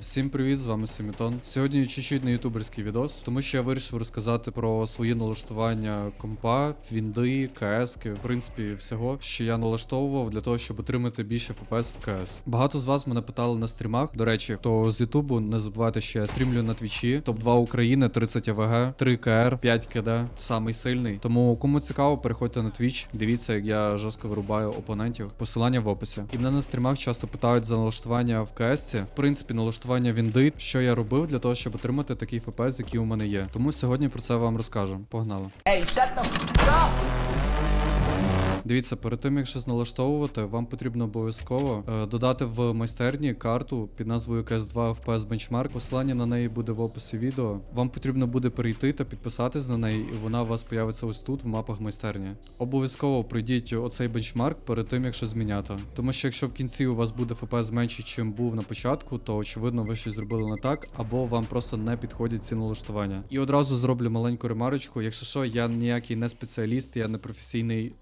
Всім привіт, з вами Семітон. Сьогодні чуть-чуть не ютуберський відос, тому що я вирішив розказати про свої налаштування компа, вінди, КСки, в принципі, всього, що я налаштовував для того, щоб отримати більше FPS в КС. Багато з вас мене питали на стрімах. До речі, хто з Ютубу, не забувайте, що я стрімлю на твічі. Топ 2 України, 30 АВГ, 3 КР, 5 КД, самий сильний. Тому кому цікаво, переходьте на твіч, дивіться, як я жорстко вирубаю опонентів. Посилання в описі. І мене на стрімах часто питають за налаштування в КС. В принципі, налаштування вінди, що я робив для того, щоб отримати такий FPS, який у мене є. Тому сьогодні про це вам розкажу. Погнали. Hey, Дивіться, перед тим як щось налаштовувати, вам потрібно обов'язково е, додати в майстерні карту під назвою CS2 FPS Benchmark. Посилання на неї буде в описі відео. Вам потрібно буде перейти та підписатись на неї, і вона у вас появиться ось тут в мапах майстерні. Обов'язково пройдіть оцей бенчмарк перед тим, як щось зміняти. Тому що якщо в кінці у вас буде FPS менше, чим був на початку, то очевидно ви щось зробили не так, або вам просто не підходять ці налаштування. І одразу зроблю маленьку ремарочку. Якщо що, я ніякий не спеціаліст, я не професійний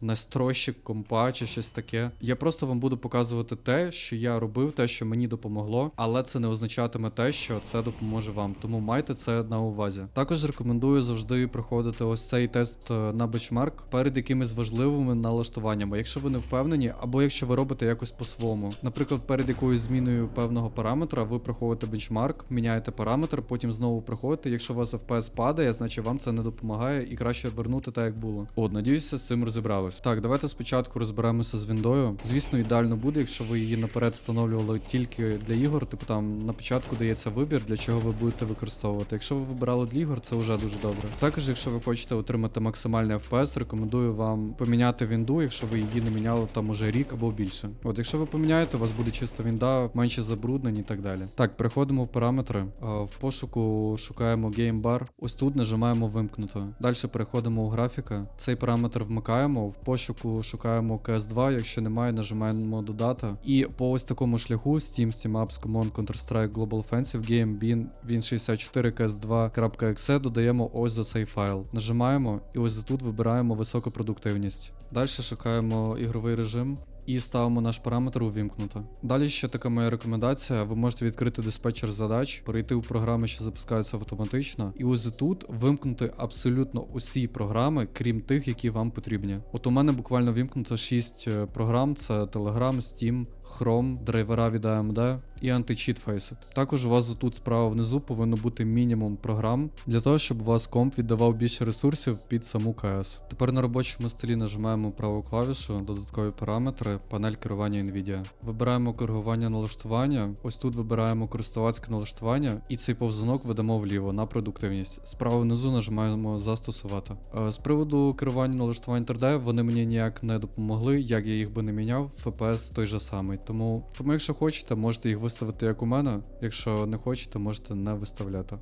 настройщик компа чи щось таке. Я просто вам буду показувати те, що я робив, те, що мені допомогло, але це не означатиме те, що це допоможе вам. Тому майте це на увазі. Також рекомендую завжди проходити ось цей тест е, на бенчмарк перед якимись важливими налаштуваннями, якщо ви не впевнені, або якщо ви робите якось по-своєму. Наприклад, перед якоюсь зміною певного параметра ви проходите бенчмарк, міняєте параметр, потім знову проходите. Якщо у вас FPS падає, значить вам це не допомагає і краще вернути так, як було. От, надіюся, з цим розібрались. Так, давайте спочатку розберемося з віндою. Звісно, ідеально буде, якщо ви її наперед встановлювали тільки для ігор. Типу там на початку дається вибір, для чого ви будете використовувати. Якщо ви вибирали для ігор, це вже дуже добре. Також, якщо ви хочете отримати максимальний FPS, рекомендую вам поміняти вінду, якщо ви її не міняли там уже рік або більше. От, якщо ви поміняєте, у вас буде чиста вінда, менше забруднень і так далі. Так, переходимо в параметри. Е, В пошуку шукаємо Game Bar. Ось тут нажимаємо вимкнути. Далі переходимо у графіка. Цей параметр вмикаємо. В пошуку шукаємо CS2. Якщо немає, нажимаємо додати. І по ось такому шляху Steam, Steam Apps, Common, Counter-Strike, Global Offensive Game, Bin, Win64, CS2.exe додаємо ось за цей файл. Нажимаємо і ось тут вибираємо високу продуктивність. Далі шукаємо ігровий режим. І ставимо наш параметр увімкнуто. Далі ще така моя рекомендація: ви можете відкрити диспетчер задач, перейти у програми, що запускаються автоматично, і ось тут вимкнути абсолютно усі програми, крім тих, які вам потрібні. От у мене буквально вімкнуто 6 програм: це Telegram, Steam, Chrome, драйвера від AMD і античіт фейси. Також у вас тут справа внизу повинно бути мінімум програм для того, щоб у вас комп віддавав більше ресурсів під саму КС. Тепер на робочому столі нажимаємо праву клавішу, додаткові параметри, панель керування NVIDIA. Вибираємо коригування налаштування. Ось тут вибираємо користувацьке налаштування, і цей повзунок ведемо вліво на продуктивність. Справа внизу нажимаємо застосувати. Е, З приводу керування налаштувань 3D вони мені ніяк не допомогли, як я їх би не міняв. FPS той же самий. Тому, тому якщо хочете, можете їх виставити як у мене. Якщо не хочете, можете не виставляти.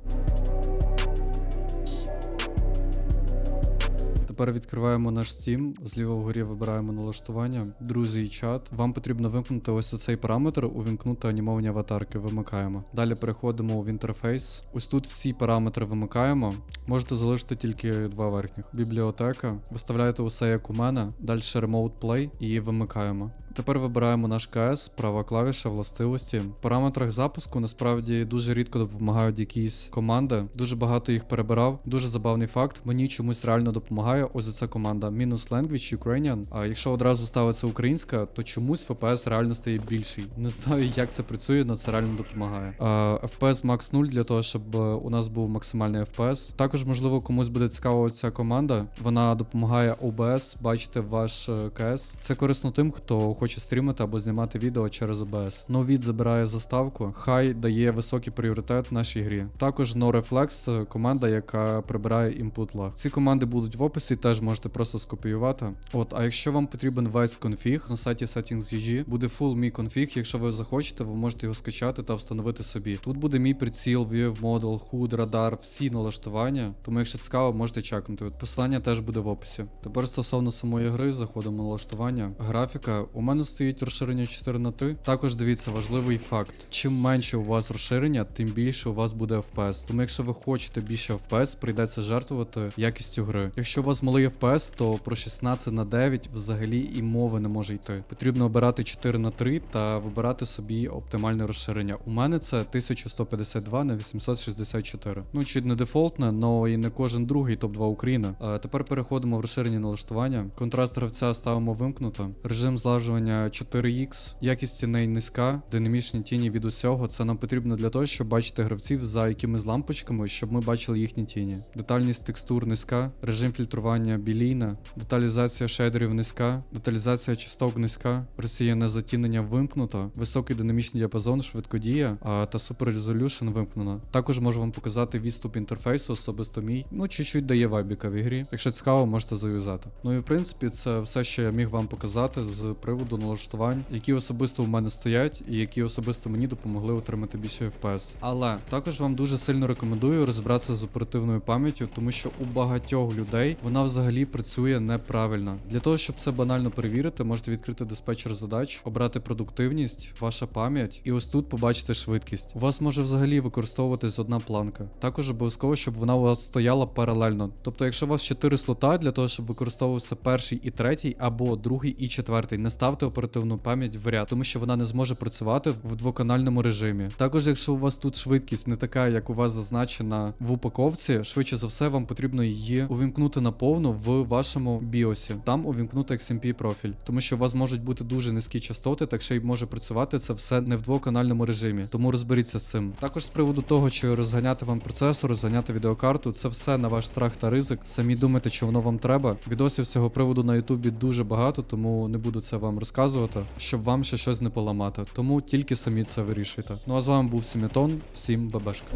Тепер відкриваємо наш Steam, зліва вгорі вибираємо налаштування, друзі і чат. Вам потрібно вимкнути ось оцей параметр, увімкнути анімовані аватарки, вимикаємо. Далі переходимо в інтерфейс. Ось тут всі параметри вимикаємо. Можете залишити тільки два верхніх. Бібліотека. Виставляєте усе як у мене. Далі Remote Play і вимикаємо. Тепер вибираємо наш КС, права клавіша, властивості. В параметрах запуску насправді дуже рідко допомагають якісь команди. Дуже багато їх перебирав. Дуже забавний факт. Мені чомусь реально допомагає ось ця команда. Мінус language Ukrainian. А якщо одразу ставиться українська, то чомусь FPS реально стає більший. Не знаю, як це працює, але це реально допомагає. А, FPS Max 0 для того, щоб е, у нас був максимальний FPS. Також, можливо, комусь буде цікава ця команда. Вона допомагає OBS бачити ваш е, КС. Це корисно тим, хто хоче стрімити або знімати відео через OBS. NoVid забирає заставку. Хай дає високий пріоритет нашій грі. Також NoReflex команда, яка прибирає input lag. Ці команди будуть в описі, теж можете просто скопіювати. От, а якщо вам потрібен весь конфіг на сайті settings.gg, буде full Mi config. Якщо ви захочете, ви можете його скачати та встановити собі. Тут буде мій приціл, View, Model, HUD, радар, всі налаштування. Тому, якщо цікаво, можете чекнути. От Посилання теж буде в описі. Тепер стосовно самої гри, заходимо налаштування. Графіка. У мене мене стоїть розширення 4 на 3. Також дивіться важливий факт: чим менше у вас розширення, тим більше у вас буде FPS. Тому якщо ви хочете більше FPS, прийдеться жертвувати якістю гри. Якщо у вас малий FPS, то про 16 на 9 взагалі і мови не може йти. Потрібно обирати 4 на 3 та вибирати собі оптимальне розширення. У мене це 1152 на 864. Ну чуть не дефолтне, но і не кожен другий топ-2 України. А тепер переходимо в розширені налаштування. Контраст гравця ставимо вимкнуто. Режим злажування 4X, якість тіней низька, динамічні тіні від усього. Це нам потрібно для того, щоб бачити гравців за якимись лампочками, щоб ми бачили їхні тіні. Детальність текстур низька, режим фільтрування білійна, деталізація шейдерів низька, деталізація часток низька, розсіяне затінення вимкнуто, високий динамічний діапазон, швидкодія та Resolution вимкнено. Також можу вам показати відступ інтерфейсу, особисто мій. Ну, чуть-чуть дає вайбіка в ігрі. Якщо цікаво, можете заюзати. Ну і в принципі, це все, що я міг вам показати з приводу налаштувань, які особисто в мене стоять, і які особисто мені допомогли отримати більше FPS. Але також вам дуже сильно рекомендую розібратися з оперативною пам'яттю, тому що у багатьох людей вона взагалі працює неправильно. Для того, щоб це банально перевірити, можете відкрити диспетчер задач, обрати продуктивність, ваша пам'ять, і ось тут побачите швидкість. У вас може взагалі використовуватись одна планка. Також обов'язково, щоб вона у вас стояла паралельно. Тобто, якщо у вас 4 слота для того, щоб використовувався перший і третій, або другий і четвертий, не ставте оперативну пам'ять в ряд, тому що вона не зможе працювати в двоканальному режимі. Також, якщо у вас тут швидкість не така, як у вас зазначена в упаковці, швидше за все, вам потрібно її увімкнути наповну в вашому біосі. Там увімкнути XMP профіль, тому що у вас можуть бути дуже низькі частоти, так що й може працювати це все не в двоканальному режимі. Тому розберіться з цим. Також з приводу того, чи розганяти вам процесор, розганяти відеокарту, це все на ваш страх та ризик. Самі думайте, чи воно вам треба. Відосів з цього приводу на Ютубі дуже багато, тому не буду це вам розказувати, щоб вам ще щось не поламати. Тому тільки самі це вирішуйте. Ну а з вами був Сімітон. Всім бабешка.